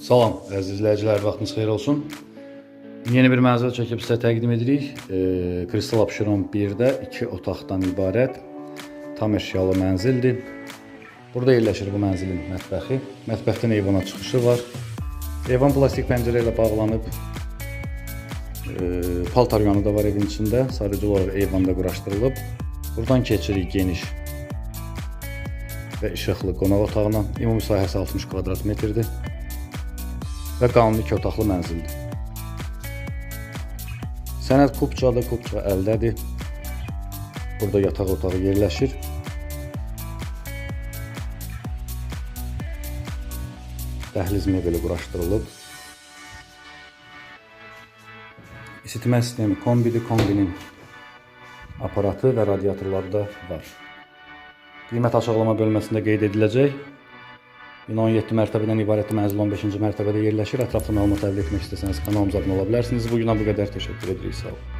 Salam, əziz izləyicilər, vaxtınız xeyir olsun. Yeni bir mənzil çəkib sizə təqdim edirik. E, Kristal Abşeron 1-də 2 otaqdan ibarət tam əşyalı mənzildir. Burada yerləşir bu mənzilin mətbəxi. Mətbəxdən eyvana çıxışı var. Eyvan plastik pəncərə ilə bağlanıb. E, paltar yanı da var evin içində. Sadəcə olaraq eyvanda quraşdırılıb. Buradan keçirik geniş və işıqlı qonaq otağına. Ümumi sahəsi 60 kvadrat metrdir və qanuni iki otaqlı mənzildir. Sənəd kupçadır, kupça əldədir. Burada yataq otağı yerləşir. Dəhliz mebeli quraşdırılıb. İsitmə sistemi kombidir, kombinin aparatı və radiatorları da var. Qiymət açıqlama bölməsində qeyd ediləcək. Bina 17 mərtəbədən ibarət mənzil 15-ci mərtəbədə yerləşir. Ətraflı məlumat əldə etmək istəsəniz kanalımıza abunə ola bilərsiniz. Bu günə bu qədər təşəkkür edirik. Sağ olun.